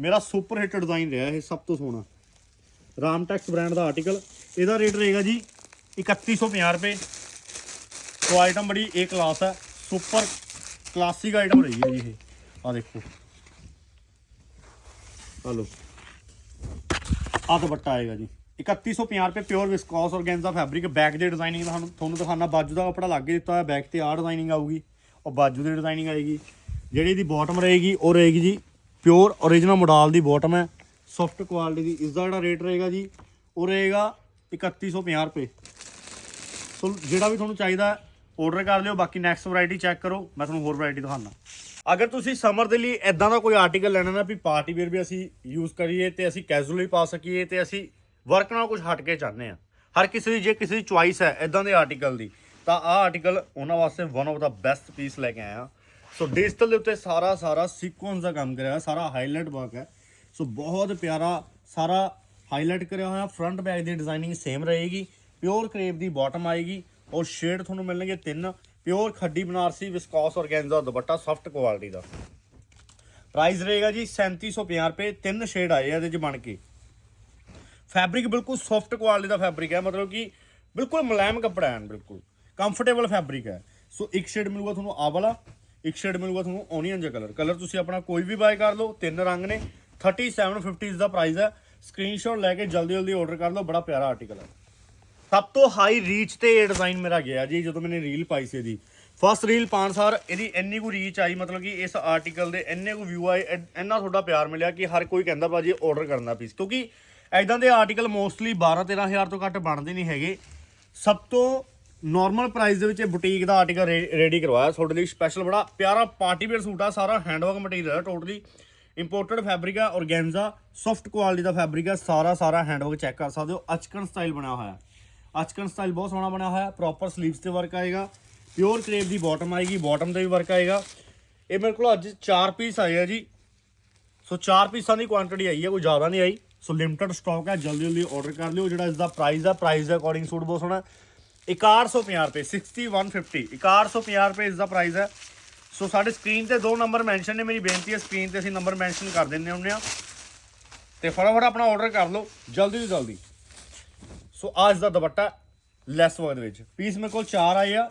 ਮੇਰਾ ਸੁਪਰ ਹਿੱਟ ਡਿਜ਼ਾਈਨ ਰਿਹਾ ਇਹ ਸਭ ਤੋਂ ਸੋਹਣਾ। ਰਾਮਟੈਕਸ ਬ੍ਰਾਂਡ ਦਾ ਆਰਟੀਕਲ ਇਹਦਾ ਰੇਟ ਰਹੇਗਾ ਜੀ 3150 ਰੁਪਏ। ਸੋ ਆਈਟਮ ਬੜੀ ਏ ਕਲਾਸ ਹੈ। ਸੁਪਰ ਕਲਾਸਿਕ ਆਈਟਮ ਰਹੀ ਹੈ ਜੀ ਇਹ। ਆ ਦੇਖੋ। ਹਲੋ ਆ ਦੁਪੱਟਾ ਆਏਗਾ ਜੀ। 3150 ਰੁਪਏ pure viscose organza fabric back ਦੇ ਡਿਜ਼ਾਈਨਿੰਗ ਦਾ ਤੁਹਾਨੂੰ ਤੁਹਾਨੂੰ ਦਿਖਾਣਾ ਬਾਜੂ ਦਾ ਕੱਪੜਾ ਲੱਗ ਦਿੱਤਾ ਹੋਇਆ ਬੈਕ ਤੇ ਆ ਡਿਜ਼ਾਈਨਿੰਗ ਆਊਗੀ ਉਹ ਬਾਜੂ ਦੀ ਡਿਜ਼ਾਈਨਿੰਗ ਆਏਗੀ। ਜਿਹੜੀ ਇਹਦੀ ਬਾਟਮ ਰਹੇਗੀ, ਉਹ ਰਹੇਗੀ ਜੀ ਪਿਓਰ origignal ਮੋਡਲ ਦੀ ਬਾਟਮ ਹੈ। ਸੌਫਟ ਕੁਆਲਿਟੀ ਦੀ ਇਸ ਦਾ ਜਿਹੜਾ ਰੇਟ ਰਹੇਗਾ ਜੀ, ਉਹ ਰਹੇਗਾ 3150 ਰੁਪਏ। ਸੋ ਜਿਹੜਾ ਵੀ ਤੁਹਾਨੂੰ ਚਾਹੀਦਾ ਆਰਡਰ ਕਰ ਲਿਓ, ਬਾਕੀ ਨੈਕਸਟ ਵੈਰਾਈਟੀ ਚੈੱਕ ਕਰੋ, ਮੈਂ ਤੁਹਾਨੂੰ ਹੋਰ ਵੈਰਾਈਟੀ ਦਿਖਾਉਣਾ ਅਗਰ ਤੁਸੀਂ ਸਮਰ ਦੇ ਲਈ ਐਦਾਂ ਦਾ ਕੋਈ ਆਰਟੀਕਲ ਲੈਣਾ ਨਾ ਵੀ ਪਾਰਟੀ ਵੇਅਰ ਵੀ ਅਸੀਂ ਯੂਜ਼ ਕਰੀਏ ਤੇ ਅਸੀਂ ਕੈਜੂਅਲੀ ਪਾ ਸਕੀਏ ਤੇ ਅਸੀਂ ਵਰਕ ਨਾਲ ਕੁਝ ਹਟ ਕੇ ਚਾਹੁੰਦੇ ਆ ਹਰ ਕਿਸੇ ਦੀ, ਜੇ ਕਿਸੇ ਦੀ ਚੁਆਇਸ ਹੈ ਐਦਾਂ ਦੇ ਆਰਟੀਕਲ ਦੀ, ਤਾਂ ਆਹ ਆਰਟੀਕਲ ਉਹਨਾਂ ਵਾਸਤੇ ਵਨ ਆਫ ਦਾ ਬੈਸਟ ਪੀਸ ਲੈ ਕੇ ਆਇਆ ਸੋ ਡਿਜੀਟਲ ਦੇ ਉੱਤੇ ਸਾਰਾ ਸਾਰਾ ਸੀਕੁਐਂਸ ਦਾ ਕੰਮ ਕਰਿਆ ਹੋਇਆ, ਸਾਰਾ ਹਾਈਲਾਈਟ ਵਰਕ ਹੈ। ਸੋ ਬਹੁਤ ਪਿਆਰਾ ਸਾਰਾ ਹਾਈਲਾਈਟ ਕਰਿਆ ਹੋਇਆ ਫਰੰਟ ਬੈਕ ਦੀ ਡਿਜ਼ਾਈਨਿੰਗ ਸੇਮ ਰਹੇਗੀ ਪਿਓਰ ਕਰੇਪ ਦੀ ਬਾਟਮ ਆਏਗੀ। ਔਰ ਸ਼ੇਡ ਤੁਹਾਨੂੰ ਮਿਲਣਗੇ ਤਿੰਨ, ਪਿਓਰ ਖੱਡੀ Banarasi, viscose organza dupatta soft quality ਦਾ। ਪ੍ਰਾਈਸ ਰਹੇਗਾ ਜੀ 3750 ਰੁਪਏ, ਤਿੰਨ ਸ਼ੇਡ ਆਏ ਆ ਇਹਦੇ ਚ ਬਣ ਕੇ। ਫੈਬਰਿਕ ਬਿਲਕੁਲ ਸੌਫਟ ਕੁਆਲਿਟੀ ਦਾ ਫੈਬਰਿਕ ਹੈ, ਮਤਲਬ ਕਿ ਬਿਲਕੁਲ ਮੁਲਾਇਮ ਕੱਪੜਾ ਹੈ, ਬਿਲਕੁਲ। ਕੰਫਰਟੇਬਲ ਫੈਬਰਿਕ ਹੈ। ਸੋ ਇੱਕ ਸ਼ੇਡ ਮਿਲੂਗਾ ਤੁਹਾਨੂੰ ਆ ਵਾਲਾ, ਇੱਕ ਸ਼ੇਡ ਮਿਲੂਗਾ ਤੁਹਾਨੂੰ ਓਨੀਅਨ ਜਿਹਾ ਕਲਰ ਕਲਰ ਤੁਸੀਂ ਆਪਣਾ ਕੋਈ ਵੀ ਬਾਏ ਕਰ ਲਓ, ਤਿੰਨ ਰੰਗ ਨੇ। 3750 ਦਾ ਪ੍ਰਾਈਸ ਹੈ। ਸਕਰੀਨਸ਼ਾਟ ਲੈ ਕੇ ਜਲਦੀ ਜਲਦੀ ਆਰਡਰ ਕਰ ਲਓ, ਬੜਾ ਪਿਆਰਾ ਆਰਟੀਕਲ ਹੈ। ਸਭ ਤੋਂ ਹਾਈ ਰੀਚ ਤੇ ਇਹ ਡਿਜ਼ਾਈਨ ਮੇਰਾ ਗਿਆ ਜੀ, ਜਦੋਂ ਮੈਨੇ ਰੀਲ ਪਾਈ ਸੀ ਇਹਦੀ। ਫਸਟ ਰੀਲ ਪਾਉਣ ਸਾਰ ਇਹਦੀ ਇੰਨੀ ਕੁ ਰੀਚ ਆਈ, ਮਤਲਬ ਕਿ ਇਸ ਆਰਟੀਕਲ ਦੇ ਇੰਨੇ ਕੁ ਵਿਊ ਆਏ, ਇੰਨਾ ਤੁਹਾਡਾ ਪਿਆਰ ਮਿਲਿਆ ਕਿ ਹਰ ਕੋਈ ਕਹਿੰਦਾ ਬਾਜੀ ਆਰਡਰ ਕਰਨਾ ਪੀਸ ਕਿਉਂਕਿ ਐਦਾਂ ਦੇ ਆਰਟੀਕਲ ਮੋਸਟਲੀ 12 13000 ਤੋਂ ਘੱਟ ਬਣਦੇ ਨਹੀਂ ਹੈਗੇ। ਸਭ ਤੋਂ ਨਾਰਮਲ ਪ੍ਰਾਈਸ ਦੇ ਵਿੱਚ ਇਹ ਬੁਟੀਕ ਦਾ ਆਰਟੀਕਲ ਰੈਡੀ ਕਰਵਾਇਆ। ਤੁਹਾਡੇ ਲਈ ਸਪੈਸ਼ਲ ਬੜਾ ਪਿਆਰਾ ਪਾਰਟੀ ਵੇਅਰ ਸੂਟ ਆ, ਸਾਰਾ ਹੈਂਡਵਰਕ ਮਟੀਰੀਅਲ ਹੈ ਟੋਟਲੀ ਇੰਪੋਰਟਡ ਫੈਬਰਿਕ ਆ ਔਰਗੈਂਜ਼ਾ ਸੌਫਟ ਕੁਆਲਿਟੀ ਦਾ ਫੈਬਰਿਕ ਆ ਸਾਰਾ ਸਾਰਾ ਹੈਂਡਵਰਕ ਚੈੱਕ ਕਰ ਸਕਦੇ ਹੋ। ਅਚਕਨ ਸਟਾਈਲ ਬਣਿਆ ਹੋਇਆ। ਹੈ ਅਚਕਨ ਸਟਾਈਲ ਬਹੁਤ ਸੋਹਣਾ ਬਣਿਆ ਹੋਇਆ ਪ੍ਰੋਪਰ ਸਲੀਵਸ ਤੇ ਵਰਕ ਆਏਗਾ ਪਿਓਰ ਕਰੇਪ ਦੀ ਬਾਟਮ ਆਏਗੀ ਬਾਟਮ ਤੇ ਵੀ ਵਰਕ ਆਏਗਾ। ਇਹ ਮੇਰੇ ਕੋਲ ਅੱਜ 4 ਪੀਸ ਆਏ ਆ ਜੀ। ਸੋ 4 ਪੀਸਾਂ ਦੀ ਕੁਆਂਟੀਟੀ ਆਈ ਹੈ, ਕੋਈ ਜ਼ਿਆਦਾ ਨਹੀਂ ਆਈ। ਸੋ ਲਿਮਟਿਡ ਸਟਾਕ ਹੈ, ਜਲਦੀ ਜਲਦੀ ਆਰਡਰ ਕਰ ਲਿਓ, ਜਿਹੜਾ ਇਸ ਦਾ ਪ੍ਰਾਈਸ ਆ ਪ੍ਰਾਈਸ ਦੇ ਅਕੋਰਡਿੰਗ ਸੂਟ ਬਹੁਤ ਸੋਹਣਾ। 6150 ਰੁਪਏ 6150 6150 ਰੁਪਏ ਇਸ ਦਾ ਪ੍ਰਾਈਸ ਹੈ। ਸੋ ਸਾਡੇ ਸਕਰੀਨ ਤੇ ਦੋ ਨੰਬਰ ਮੈਂਸ਼ਨ ਨੇ, ਮੇਰੀ ਬੇਨਤੀ ਹੈ ਸਕਰੀਨ ਤੇ ਅਸੀਂ ਨੰਬਰ ਮੈਂਸ਼ਨ ਕਰ ਦਿੰਨੇ ਹੁੰਦੇ ਆ ਤੇ ਫਟਾਫਟ ਆਪਣਾ ਆਰਡਰ ਕਰ ਲਓ, ਜਲਦੀ ਤੋਂ ਜਲਦੀ। ਸੋ ਅੱਜ ਦਾ ਦੁਪੱਟਾ ਲੈਸ ਵਰਕ ਦੇ ਵਿੱਚ। ਪੀਸ ਮੇਰੇ ਕੋਲ 4 ਆਏ ਆ।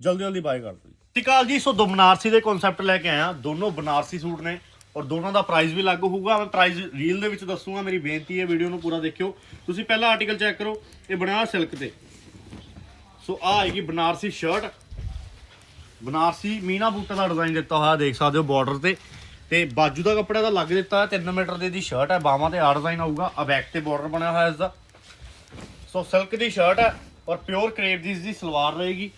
ਜਲਦੀ ਜਲਦੀ ਬਾਏ ਕਰ ਦਿਓ ਜੀ। ਸਤਿ ਜੀ। ਸੋ ਦੋ ਬਨਾਰਸੀ ਦੇ ਕਨਸੈਪਟ ਲੈ ਕੇ ਆਇਆ। ਦੋਨੋਂ ਬਨਾਰਸੀ ਸੂਟ ਨੇ ਔਰ ਦੋਨਾਂ ਦਾ ਪ੍ਰਾਈਸ ਵੀ ਲੱਗ ਹੋਊਗਾ। ਮੈਂ ਪ੍ਰਾਈਸ ਰੀਲ ਦੇ ਵਿੱਚ ਦੱਸੂਗਾ। ਮੇਰੀ ਬੇਨਤੀ ਹੈ ਵੀਡੀਓ ਨੂੰ ਪੂਰਾ ਦੇਖਿਓ। ਤੁਸੀਂ ਪਹਿਲਾ ਆਰਟੀਕਲ ਚੈੱਕ ਕਰੋ। ਇਹ ਬਣਿਆ ਸਿਲਕ ਤੇ। ਸੋ ਆ ਆਏਗੀ ਬਨਾਰਸੀ ਸ਼ਰਟ ਬਨਾਰਸੀ ਮੀਨਾ ਬੂਟਾ ਦਾ ਡਿਜ਼ਾਈਨ ਦਿੱਤਾ ਹੋਇਆ। ਦੇਖ ਸਕਦੇ ਹੋ ਬਾਰਡਰ ਤੇ। ਤੇ ਬਾਜੂ ਦਾ ਕੱਪੜਾ ਦਾ ਲੱਗ ਦਿੱਤਾ। 3 ਮੀਟਰ ਦੇ ਦੀ ਸ਼ਰਟ ਹੈ। ਬਾਹਾਂ ਤੇ ਆ ਡਿਜ਼ਾਈਨ ਆਊਗਾ। ਆ ਤੇ ਬਾਰਡਰ ਬਣਿਆ ਹੋਇਆ ਇਸ ਦਾ। ਸੋ ਸਿਲਕ ਦੀ ਸ਼ਰਟ ਹੈ ਔਰ ਪਿਓਰ ਕਰੇਪ ਦੀ ਇਸ ਦੀ ਸਲਵਾਰ ਰਹੇਗੀ।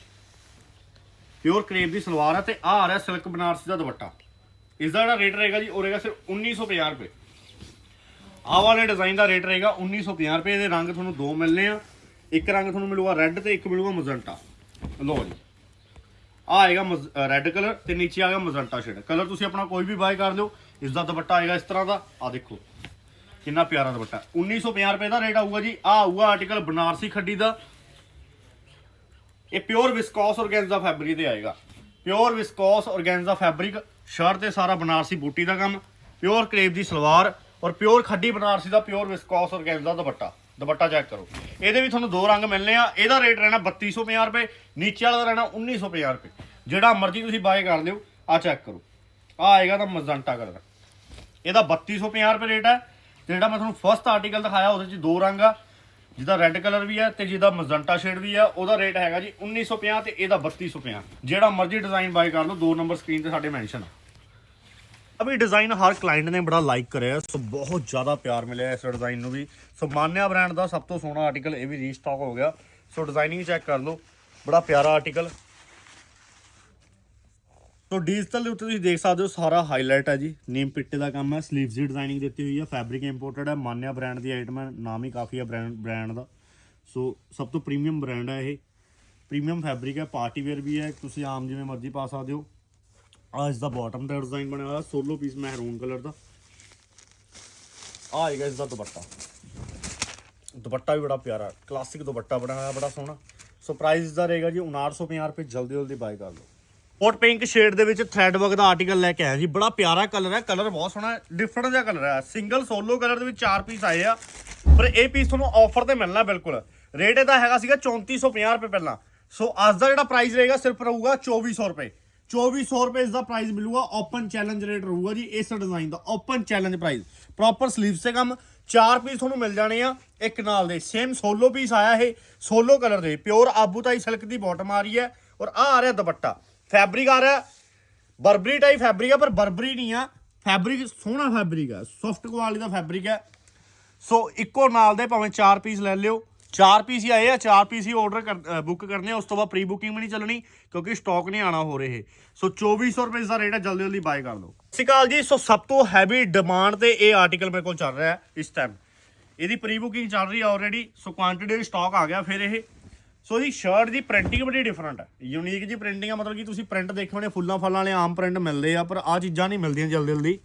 ਪਿਓਰ ਕਰੇਪ ਦੀ ਸਲਵਾਰ ਹੈ ਤੇ ਆ ਆ ਰਿਹਾ ਸਿਲਕ ਬਨਾਰਸੀ ਦਾ ਦੁਪੱਟਾ। ਇਸ ਦਾ ਜਿਹੜਾ ਰੇਟ ਰਹੇਗਾ ਜੀ, ਉਹ ਰਹੇਗਾ ਸਿਰਫ 1950 ਰੁਪਏ। ਆਹ ਵਾਲੇ ਡਿਜ਼ਾਈਨ ਦਾ ਰੇਟ ਰਹੇਗਾ 1950 ਰੁਪਏ। ਦੇ ਰੰਗ ਤੁਹਾਨੂੰ ਦੋ ਮਿਲਨੇ ਆ। ਇੱਕ ਰੰਗ ਤੁਹਾਨੂੰ ਮਿਲੂਗਾ ਰੈੱਡ ਤੇ ਇੱਕ ਮਿਲੂਗਾ ਮਜੰਟਾ ਲਓ ਜੀ। ਆ ਆਏਗਾ ਰੈੱਡ ਕਲਰ ਤੇ ਨੀਚੇ ਆਏਗਾ ਮਜੰਟਾ ਸ਼ੇਡ ਕਲਰ ਤੁਸੀਂ ਆਪਣਾ ਕੋਈ ਵੀ ਬਾਏ ਕਰ ਲਿਓ। ਇਸ ਦਾ ਦੁਪੱਟਾ ਆਏਗਾ ਇਸ ਤਰ੍ਹਾਂ ਦਾ। ਆ ਦੇਖੋ। ਕਿੰਨਾ ਪਿਆਰਾ ਦੁਪੱਟਾ। 1950 ਰੁਪਏ ਦਾ ਰੇਟ ਆਊਗਾ ਜੀ। ਆ ਆਊਗਾ ਆਰਟੀਕਲ ਬਨਾਰਸੀ ਖੱਡੀ ਦਾ। ਇਹ ਪਿਓਰ ਵਿਸਕੋਸ ਔਰਗੈਂਜ਼ਾ ਫੈਬਰਿਕ ਤੇ ਆਏਗਾ। Pure viscose organza fabric shirt ਤੇ ਸਾਰਾ ਬਨਾਰਸੀ ਬੂਟੀ ਦਾ ਕੰਮ ਪਿਓਰ ਕਰੇਪ ਦੀ ਸਲਵਾਰ ਔਰ ਪਿਓਰ ਖੱਡੀ ਬਨਾਰਸੀ ਦਾ pure viscose organza dupatta. Dupatta check ਕਰੋ। ਇਹਦੇ ਵੀ ਤੁਹਾਨੂੰ ਦੋ ਰੰਗ ਮਿਲਨੇ ਆ। ਇਹਦਾ ਰੇਟ ਰਹਿਣਾ 3250 ਰੁਪਏ, ਨੀਚੇ ਵਾਲਾ ਦਾ ਰਹਿਣਾ 1950 ਰੁਪਏ। ਜਿਹੜਾ ਮਰਜ਼ੀ ਤੁਸੀਂ ਬਾਏ ਕਰ ਲਿਓ ਆ ਚੈੱਕ ਕਰੋ। ਆ ਆਏਗਾ ਤਾਂ ਮਜ਼ੰਟਾ ਕਲਰ ਇਹਦਾ 3250 ਰੁਪਏ ਰੇਟ ਹੈ। ਤੇ ਜਿਹੜਾ ਮੈਂ ਤੁਹਾਨੂੰ ਫਸਟ ਆਰਟੀਕਲ ਦਿਖਾਇਆ, ਉਹਦੇ 'ਚ ਦੋ ਰੰਗ ਆ। ਜਿਹਦਾ ਰੈੱਡ ਕਲਰ ਵੀ ਹੈ ਤੇ ਜਿਹਦਾ ਮਜ਼ੰਟਾ ਸ਼ੇਡ ਵੀ ਆ। ਉਹਦਾ ਰੇਟ ਹੈਗਾ ਜੀ 1950 ਤੇ ਇਹਦਾ 3250 ਜਿਹੜਾ ਮਰਜ਼ੀ ਡਿਜ਼ਾਈਨ ਬਾਏ ਕਰ ਲਓ, ਦੋ ਨੰਬਰ ਸਕਰੀਨ ਤੇ ਸਾਡੇ ਮੈਂਸ਼ਨ ਆ। ਅਭੀ ਡਿਜ਼ਾਈਨ ਹਰ ਕਲਾਇੰਟ ਨੇ ਬੜਾ ਲਾਈਕ ਕਰਿਆ, ਸੋ ਬਹੁਤ ਜ਼ਿਆਦਾ ਪਿਆਰ ਮਿਲਿਆ ਇਸ ਡਿਜ਼ਾਈਨ ਨੂੰ ਵੀ। ਸੋ ਮਾਨਿਆ ਬ੍ਰਾਂਡ ਦਾ ਸਭ ਤੋਂ ਸੋਹਣਾ ਆਰਟੀਕਲ ਇਹ ਵੀ ਰੀਸਟਾਕ ਹੋ ਗਿਆ। ਸੋ ਡਿਜ਼ਾਈਨਿੰਗ ਚੈੱਕ ਕਰ ਲਓ, ਬੜਾ ਪਿਆਰਾ ਆਰਟੀਕਲ ਸੋ ਡਿਜੀਟਲ ਦੇ ਉੱਤੇ ਤੁਸੀਂ ਦੇਖ ਸਕਦੇ ਹੋ ਸਾਰਾ ਹਾਈਲਾਈਟ ਹੈ ਜੀ। ਨੇਮ ਪਿੱਟੇ ਦਾ ਕੰਮ ਹੈ ਸਲੀਵਸ ਦੀ ਡਿਜ਼ਾਈਨਿੰਗ ਦਿੱਤੀ ਹੋਈ ਹੈ ਫੈਬਰਿਕ ਇੰਪੋਰਟਡ ਹੈ, ਮਾਨਿਆ ਬ੍ਰਾਂਡ ਦੀ ਆਈਟਮ ਹੈ, ਨਾਮ ਹੀ ਕਾਫੀ ਹੈ ਬ੍ਰਾਂਡ ਬ੍ਰਾਂਡ ਦਾ। ਸੋ ਸਭ ਤੋਂ ਪ੍ਰੀਮੀਅਮ ਬ੍ਰਾਂਡ ਹੈ ਇਹ। ਪ੍ਰੀਮੀਅਮ ਫੈਬਰਿਕ ਹੈ ਪਾਰਟੀ ਵੇਅਰ ਵੀ ਹੈ, ਤੁਸੀਂ ਆਮ ਜਿਵੇਂ ਮਰਜ਼ੀ ਪਾ ਸਕਦੇ ਹੋ। ਆ ਇਸ ਦਾ ਬਾਟਮ ਦਾ ਡਿਜ਼ਾਈਨ ਬਣਿਆ ਹੋਇਆ ਸੋਲੋ ਪੀਸ ਮਹਿਰੂਨ ਕਲਰ ਦਾ। ਆ ਆਏਗਾ ਇਸ ਦਾ ਦੁਪੱਟਾ। ਦੁਪੱਟਾ ਵੀ ਬੜਾ ਪਿਆਰਾ ਕਲਾਸਿਕ ਦੁਪੱਟਾ ਬਣਾਇਆ ਹੋਇਆ, ਬੜਾ ਸੋਹਣਾ। ਸੋ ਪ੍ਰਾਈਸ ਦਾ ਰਹੇਗਾ ਜੀ 950 ਰੁਪਏ ਜਲਦੀ ਜਲਦੀ ਬਾਈ ਕਰ ਲਓ। ਹੌਟ ਪਿੰਕ ਸ਼ੇਡ ਦੇ ਵਿੱਚ ਥ੍ਰੈਡ ਵਰਕ ਦਾ ਆਰਟੀਕਲ ਲੈ ਕੇ ਆਇਆ ਜੀ। ਬੜਾ ਪਿਆਰਾ ਕਲਰ ਹੈ ਕਲਰ ਬਹੁਤ ਸੋਹਣਾ ਡਿਫਰੈਂਟ ਜਿਹਾ ਕਲਰ ਹੈ। ਸਿੰਗਲ ਸੋਲੋ ਕਲਰ ਦੇ ਵਿੱਚ ਚਾਰ ਪੀਸ ਆਏ ਆ। ਪਰ ਇਹ ਪੀਸ ਤੁਹਾਨੂੰ ਆਫਰ ਤੇ ਮਿਲਣਾ ਬਿਲਕੁਲ। ਰੇਟ ਇਹਦਾ ਹੈਗਾ ਸੀਗਾ 3450 ਰੁਪਏ ਪਹਿਲਾਂ। ਸੋ ਅੱਜ ਦਾ ਜਿਹੜਾ ਪ੍ਰਾਈਸ ਰਹੇਗਾ ਸਿਰਫ ਰਹੂਗਾ 2400 ਰੁਪਏ। 2400 ਰੁਪਏ ਇਸ ਦਾ ਪ੍ਰਾਈਸ ਮਿਲੂਗਾ ਓਪਨ ਚੈਲੰਜ ਰੇਟ ਰਹੂਗਾ ਜੀ ਇਸ ਡਿਜ਼ਾਈਨ ਦਾ open challenge price proper sleeves ਤੇ ਕੰਮ, ਚਾਰ ਪੀਸ ਤੁਹਾਨੂੰ ਮਿਲ ਜਾਣੇ ਆ, ਇੱਕ ਨਾਲ ਦੇ। ਸੇਮ ਸੋਲੋ ਪੀਸ ਆਇਆ ਇਹ ਸੋਲੋ ਕਲਰ ਦੇ। ਪਿਓਰ ਆਬੂਤਾਈ ਸਿਲਕ ਦੀ ਬਾਟਮ ਆ ਰਹੀ ਹੈ ਔਰ ਆ ਆ ਰਿਹਾ ਦੁਪੱਟਾ। ਫੈਬਰਿਕ ਆ ਰਿਹਾ। ਬਰਬਰੀ ਟਾਈਪ ਫੈਬਰਿਕ ਆ, ਪਰ ਬਰਬਰੀ ਨਹੀਂ ਆ। ਫੈਬਰਿਕ, ਸੋਹਣਾ ਫੈਬਰਿਕ ਆ। ਸੌਫਟ ਕੁਆਲਿਟੀ ਦਾ ਫੈਬਰਿਕ ਹੈ ਸੋ ਇੱਕੋ ਨਾਲ ਦੇ ਭਾਵੇਂ 4 ਪੀਸ ਲੈ ਲਿਓ। 4 ਪੀਸ ਹੀ ਆਏ ਆ 4 ਪੀਸ ਹੀ ਆਰਡਰ ਬੁੱਕ ਕਰਨੇ ਆ। ਉਸ ਤੋਂ ਬਾਅਦ ਪ੍ਰੀ ਬੁਕਿੰਗ ਵੀ ਨਹੀਂ ਚੱਲਣੀ, ਕਿਉਂਕਿ ਸਟਾਕ ਨਹੀਂ ਆਣਾ ਹੋ ਰਹੇ। ਸੋ 2400 ਰੁਪਏ ਦਾ ਰੇਟ ਹੈ ਜਲਦੀ ਜਲਦੀ ਬਾਏ ਕਰ ਲਓ। ਸਤਿ ਸ਼੍ਰੀ ਅਕਾਲ ਜੀ। ਸੋ ਸਭ ਤੋਂ ਹੈਵੀ ਡਿਮਾਂਡ ਤੇ ਇਹ ਆਰਟੀਕਲ ਮੇਰੇ ਕੋਲ ਚੱਲ ਰਿਹਾ ਇਸ ਟਾਈਮ ਇਹਦੀ ਪ੍ਰੀ ਬੁਕਿੰਗ ਚੱਲ ਰਹੀ ਹੈ ਆਲਰੇਡੀ ਸੋ ਕੁਆਂਟੀਟੀ ਸਟਾਕ ਆ ਗਿਆ ਫਿਰ ਇਹ। ਸੋ ਇਹਦੀ ਸ਼ਰਟ ਦੀ ਪ੍ਰਿੰਟਿੰਗ ਬੜੀ ਡਿਫਰੈਂਟ ਹੈ। ਯੂਨੀਕ ਜੀ ਪ੍ਰਿੰਟਿੰਗ ਆ, ਮਤਲਬ ਕਿ ਤੁਸੀਂ ਪ੍ਰਿੰਟ ਦੇਖੇ ਹੋਣੇ, ਫੁੱਲਾਂ ਫਲਾਂ ਵਾਲੇ ਆਮ ਪ੍ਰਿੰਟ ਮਿਲਦੇ ਆ, ਪਰ ਆ ਚੀਜ਼ਾਂ ਨਹੀਂ ਮਿਲਦੀਆਂ ਜਲਦੀ ਜਲਦੀ।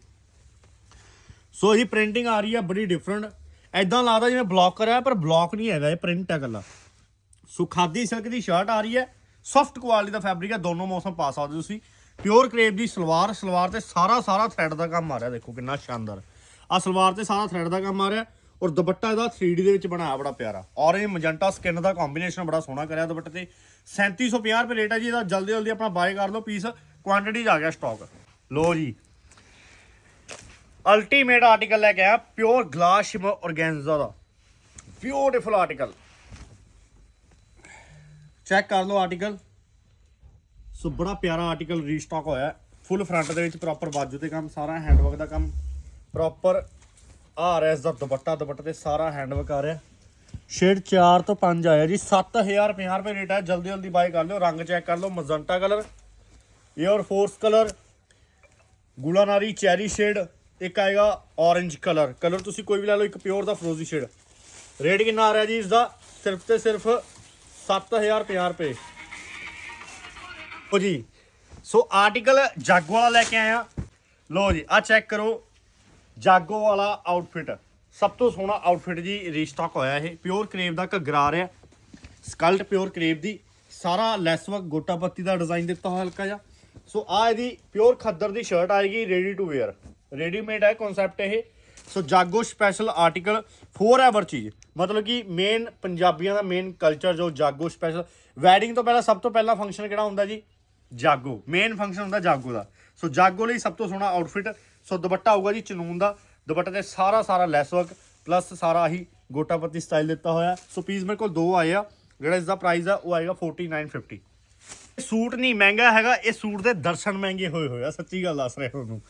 ਸੋ ਇਹਦੀ ਪ੍ਰਿੰਟਿੰਗ ਆ ਰਹੀ ਆ, ਬੜੀ ਡਿਫਰੈਂਟ ਐਦਾਂ ਲੱਗਦਾ ਜਿਵੇਂ ਬਲੌਕਰ ਹੈ ਪਰ ਬਲੌਕ ਨਹੀਂ ਹੈਗਾ, ਇਹ ਪ੍ਰਿੰਟ ਹੈ ਇਕੱਲਾ। ਸੋ ਖਾਦੀ ਸਿਲਕ ਦੀ ਸ਼ਰਟ ਆ ਰਹੀ ਹੈ। ਸੌਫਟ ਕੁਆਲਿਟੀ ਦਾ ਫੈਬਰਿਕ ਹੈ ਦੋਨੋਂ ਮੌਸਮ ਪਾ ਸਕਦੇ ਹੋ ਤੁਸੀਂ। ਪਿਓਰ ਕਰੇਪ ਦੀ ਸਲਵਾਰ ਸਲਵਾਰ ਤੇ ਸਾਰਾ ਸਾਰਾ ਥ੍ਰੈਡ ਦਾ ਕੰਮ ਆ ਰਿਹਾ, ਦੇਖੋ ਕਿੰਨਾ ਸ਼ਾਨਦਾਰ। ਆ ਸਲਵਾਰ ਤੇ ਸਾਰਾ ਥ੍ਰੈਡ ਦਾ ਕੰਮ ਆ ਰਿਹਾ। ਔਰ ਦੁਪੱਟਾ ਇਹਦਾ 3D ਦੇ ਵਿੱਚ ਬਣਾਇਆ, ਬੜਾ ਪਿਆਰਾ। ਔਰੇਂਜ ਮਜੰਟਾ ਸਕਿਨ ਦਾ ਕੰਬੀਨੇਸ਼ਨ ਬੜਾ ਸੋਹਣਾ ਕਰਿਆ ਦੁਪੱਟੇ ਤੇ। 3750 ਰੁਪਏ ਰੇਟ ਹੈ ਜੀ, ਇਹਦਾ ਜਲਦੀ ਜਲਦੀ ਆਪਣਾ ਬਾਏ ਕਰ ਲਓ ਪੀਸ ਕੁਆਂਟੀਟੀ 'ਚ ਆ ਗਿਆ ਸਟਾਕ ਲੋ ਜੀ। ਅਲਟੀਮੇਟ ਆਰਟੀਕਲ ਲੈ ਕੇ ਆਇਆ ਪਿਓਰ ਗਲਾਸ ਸ਼ਿਮਰ ਔਰਗੈਂਜ਼ਾ ਦਾ। ਬਿਊਟੀਫੁਲ ਆਰਟੀਕਲ ਚੈੱਕ ਕਰ ਲਓ ਆਰਟੀਕਲ ਸੋ ਬੜਾ ਪਿਆਰਾ ਆਰਟੀਕਲ ਰੀਸਟਾਕ ਹੋਇਆ। ਫੁੱਲ ਫਰੰਟ ਦੇ ਵਿੱਚ ਪ੍ਰੋਪਰ ਬਾਜੂ ਤੇ ਕੰਮ, ਸਾਰਾ ਹੈਂਡਵਰਕ ਦਾ ਕੰਮ। ਪ੍ਰੋਪਰ ਆ ਰਿਹਾ ਇਸ ਦਾ ਦੁਪੱਟਾ, ਦੁਪੱਟੇ ਤੇ ਸਾਰਾ ਹੈਂਡਵਰਕ ਆ ਰਿਹਾ। ਸ਼ੇਡ 4 ਤੋਂ 5 ਆਇਆ ਜੀ। 7050 ਰੁਪਏ ਰੇਟ ਹੈ ਜਲਦੀ ਜਲਦੀ ਬਾਈ ਕਰ ਲਿਓ। ਰੰਗ ਚੈੱਕ ਕਰ ਲਓ। Magenta colour air force colour ਗੁਲਾਨਾਰੀ cherry shade ਇੱਕ ਆਏਗਾ orange ਕਲਰ ਕਲਰ ਤੁਸੀਂ ਕੋਈ ਵੀ ਲੈ ਲਓ, ਇੱਕ ਪਿਓਰ ਦਾ ਫਰੋਜ਼ੀ ਸ਼ੇਡ ਰੇਟ ਕਿੰਨਾ ਆ ਰਿਹਾ ਜੀ ਇਸ ਦਾ? ਸਿਰਫ ਤੇ ਸਿਰਫ 7050 ਰੁਪਏ। ਲਓ ਜੀ। ਸੋ ਆਰਟੀਕਲ ਜਾਗੋ ਵਾਲਾ ਲੈ ਕੇ ਆਇਆ ਲਓ ਜੀ ਆ ਚੈੱਕ ਕਰੋ। ਜਾਗੋ ਵਾਲਾ ਆਊਟਫਿਟ ਸਭ ਤੋਂ ਸੋਹਣਾ ਆਊਟਫਿਟ ਜੀ ਰੀਸਟਾਕ ਹੋਇਆ ਇਹ। ਪਿਓਰ ਕਰੇਵ ਦਾ ਘੱਗਰਾ ਆ ਰਿਹਾ। ਸਕਲਟ ਪਿਓਰ ਕਰੇਵ ਦੀ। ਸਾਰਾ ਲੈਸ ਵਰਕ ਗੋਟਾ ਪੱਤੀ ਦਾ ਡਿਜ਼ਾਈਨ ਦਿੱਤਾ ਹੋਇਆ ਹਲਕਾ ਜਿਹਾ। ਸੋ ਆ ਇਹਦੀ ਪਿਓਰ ਖੱਦਰ ਦੀ ਸ਼ਰਟ ਆਏਗੀ ਰੈਡੀ ਟੂ ਵੇਅਰ ਰੈਡੀਮੇਡ ਹੈ ਕਨਸੈਪਟ ਇਹ। ਸੋ ਜਾਗੋ ਸਪੈਸ਼ਲ ਆਰਟੀਕਲ ਫੋਰ ਐਵਰ ਚੀਜ਼ ਮਤਲਬ ਕਿ ਮੇਨ ਪੰਜਾਬੀਆਂ ਦਾ ਮੇਨ ਕਲਚਰ ਜੋ ਜਾਗੋ ਸਪੈਸ਼ਲ ਵੈਡਿੰਗ ਤੋਂ ਪਹਿਲਾਂ, ਸਭ ਤੋਂ ਪਹਿਲਾ ਫੰਕਸ਼ਨ ਕਿਹੜਾ ਹੁੰਦਾ ਜੀ? ਜਾਗੋ। ਮੇਨ ਫੰਕਸ਼ਨ ਹੁੰਦਾ ਜਾਗੋ ਦਾ। ਸੋ ਜਾਗੋ ਲਈ ਸਭ ਤੋਂ ਸੋਹਣਾ ਆਊਟਫਿਟ ਸੋ ਦੁਪੱਟਾ ਆਊਗਾ ਜੀ ਚਨੂਨ ਦਾ। ਦੁਪੱਟੇ ਤੇ ਸਾਰਾ ਸਾਰਾ ਲੈਸ ਵਰਕ ਪਲੱਸ ਸਾਰਾ ਹੀ ਗੋਟਾਪੱਤੀ ਸਟਾਈਲ ਦਿੱਤਾ ਹੋਇਆ। ਸੋ ਪੀਸ ਮੇਰੇ ਕੋਲ ਦੋ ਆਏ ਆ, ਜਿਹੜਾ ਇਸ ਦਾ ਪ੍ਰਾਈਸ ਆ, ਉਹ ਆਏਗਾ 4950 ਇਹ ਸੂਟ ਨਹੀਂ ਮਹਿੰਗਾ ਹੈਗਾ, ਇਹ ਸੂਟ ਦੇ ਦਰਸ਼ਨ ਮਹਿੰਗੇ ਹੋਏ ਹੋਏ ਆ, ਸੱਚੀ ਗੱਲ ਦੱਸ ਰਿਹਾ ਤੁਹਾਨੂੰ।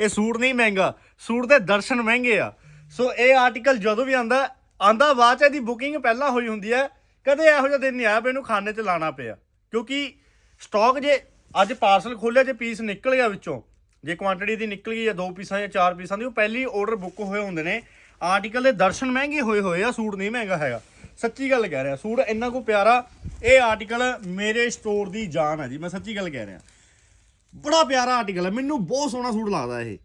ਇਹ ਸੂਟ ਨਹੀਂ ਮਹਿੰਗਾ, ਸੂਟ ਦੇ ਦਰਸ਼ਨ ਮਹਿੰਗੇ ਆ। ਸੋ ਇਹ ਆਰਟੀਕਲ ਜਦੋਂ ਵੀ ਆਂਦਾ ਆਂਦਾ ਬਾਅਦ ਚ ਇਹਦੀ ਬੁਕਿੰਗ ਪਹਿਲਾਂ ਹੋਈ ਹੁੰਦੀ ਹੈ ਕਦੇ ਇਹੋ ਜਿਹਾ ਦਿਨ ਨਹੀਂ ਆਇਆ ਵੀ ਇਹਨੂੰ ਖਾਣੇ 'ਚ ਲਾਣਾ ਪਿਆ। ਕਿਉਂਕਿ ਸਟਾਕ ਜੇ ਅੱਜ ਪਾਰਸਲ ਖੋਲਿਆ, ਜੇ ਪੀਸ ਨਿਕਲ ਗਿਆ ਵਿੱਚੋਂ ਜੇ ਕੁਆਂਟੀਟੀ ਦੀ ਨਿਕਲ ਗਈ ਜਾਂ ਦੋ ਪੀਸਾਂ ਜਾਂ ਚਾਰ ਪੀਸਾਂ ਦੀ, ਉਹ ਪਹਿਲੀ ਆਰਡਰ ਬੁੱਕ ਹੋਏ ਹੁੰਦੇ ਨੇ। ਆਰਟੀਕਲ ਦੇ ਦਰਸ਼ਨ ਮਹਿੰਗੇ ਹੋਏ ਹੋਏ ਆ, ਸੂਟ ਨਹੀਂ ਮਹਿੰਗਾ ਹੈਗਾ। ਸੱਚੀ ਗੱਲ ਕਹਿ ਰਿਹਾ, ਸੂਟ ਇੰਨਾ ਕੋ ਪਿਆਰਾ, ਇਹ ਆਰਟੀਕਲ ਮੇਰੇ ਸਟੋਰ ਦੀ ਜਾਨ ਹੈ ਜੀ, ਮੈਂ ਸੱਚੀ ਗੱਲ ਕਹਿ ਰਿਹਾ। ਬੜਾ ਪਿਆਰਾ ਆਰਟੀਕਲ ਹੈ ਮੈਨੂੰ ਬਹੁਤ ਸੋਹਣਾ ਸੂਟ ਲੱਗਦਾ ਇਹ।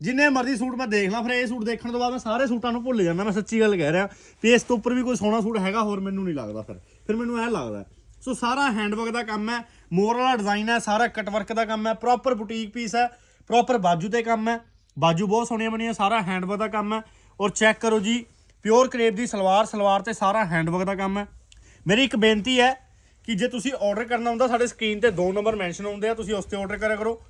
ਜਿੰਨੇ ਮਰਜ਼ੀ ਸੂਟ ਮੈਂ ਦੇਖ ਲਾਂ, ਫਿਰ ਇਹ ਸੂਟ ਦੇਖਣ ਤੋਂ ਬਾਅਦ ਮੈਂ ਸਾਰੇ ਸੂਟਾਂ ਨੂੰ ਭੁੱਲ ਜਾਂਦਾ, ਮੈਂ ਸੱਚੀ ਗੱਲ ਕਹਿ ਰਿਹਾ। ਵੀ ਇਸ ਤੋਂ ਉੱਪਰ ਵੀ ਕੋਈ ਸੋਹਣਾ ਸੂਟ ਹੈਗਾ, ਹੋਰ ਮੈਨੂੰ ਨਹੀਂ ਲੱਗਦਾ ਫਿਰ। ਫਿਰ ਮੈਨੂੰ ਇਹ ਲੱਗਦਾ। ਸੋ ਸਾਰਾ ਹੈਂਡਵਰਕ ਦਾ ਕੰਮ ਹੈ ਮੋਰ ਵਾਲਾ ਡਿਜ਼ਾਈਨ ਹੈ, ਸਾਰਾ ਕਟਵਰਕ ਦਾ ਕੰਮ ਹੈ ਪ੍ਰੋਪਰ ਬੁਟੀਕ ਪੀਸ ਹੈ। ਪ੍ਰੋਪਰ ਬਾਜੂ ਤੇ ਕੰਮ ਹੈ। ਬਾਜੂ ਬਹੁਤ ਸੋਹਣੀਆਂ ਬਣੀਆਂ, ਸਾਰਾ ਹੈਂਡਵਰਕ ਦਾ ਕੰਮ ਹੈ। ਔਰ ਚੈੱਕ ਕਰੋ ਜੀ ਪਿਓਰ ਕਰੇਪ ਦੀ ਸਲਵਾਰ ਸਲਵਾਰ ਤੇ ਸਾਰਾ ਹੈਂਡਵਰਕ ਦਾ ਕੰਮ ਹੈ। ਮੇਰੀ ਇੱਕ ਬੇਨਤੀ ਹੈ ਕਿ ਜੇ ਤੁਸੀਂ ਆਰਡਰ ਕਰਨਾ ਹੁੰਦਾ, ਸਾਡੇ ਸਕਰੀਨ ਤੇ ਦੋ ਨੰਬਰ ਮੈਂਸ਼ਨ ਹੁੰਦੇ ਆ, ਤੁਸੀਂ ਉਸ ਤੇ ਆਰਡਰ ਕਰਿਆ ਕਰੋ।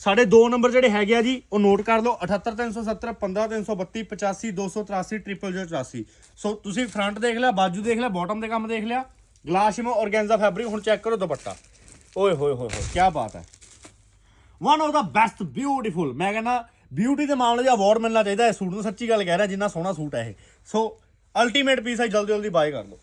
ਸਾਡੇ ਦੋ ਨੰਬਰ ਜਿਹੜੇ ਹੈਗੇ ਆ ਜੀ, ਉਹ ਨੋਟ ਕਰ ਲਓ 78370 15332 85 283 0084 ਸੋ ਤੁਸੀਂ ਫਰੰਟ ਦੇਖ ਲਿਆ, ਬਾਜੂ ਦੇਖ ਲਿਆ ਬਾਟਮ ਦੇ ਕੰਮ ਦੇਖ ਲਿਆ। ਗਲਾਸ਼ਿਮੋ ਔਰਗੈਂਜ਼ਾ ਫੈਬਰਿਕ ਹੁਣ ਚੈੱਕ ਕਰੋ ਦੁਪੱਟਾ। ਓਏ ਹੋਏ ਹੋਏ ਹੋਏ ਕੀ ਬਾਤ ਹੈ। ਵਨ ਆਫ ਦਾ ਬੈਸਟ ਬਿਊਟੀਫੁਲ ਮੈਂ ਕਹਿੰਦਾ ਬਿਊਟੀ ਦੇ ਮਾਮਲੇ 'ਚ ਅਵਾਰਡ ਮਿਲਣਾ ਚਾਹੀਦਾ ਇਸ ਸੂਟ ਨੂੰ ਸੱਚੀ ਗੱਲ ਕਹਿ ਰਿਹਾ, ਜਿੰਨਾ ਸੋਹਣਾ ਸੂਟ ਹੈ ਇਹ। ਸੋ ਅਲਟੀਮੇਟ ਪੀਸ ਹੈ ਜਲਦੀ ਜਲਦੀ ਬਾਏ ਕਰ ਲਓ।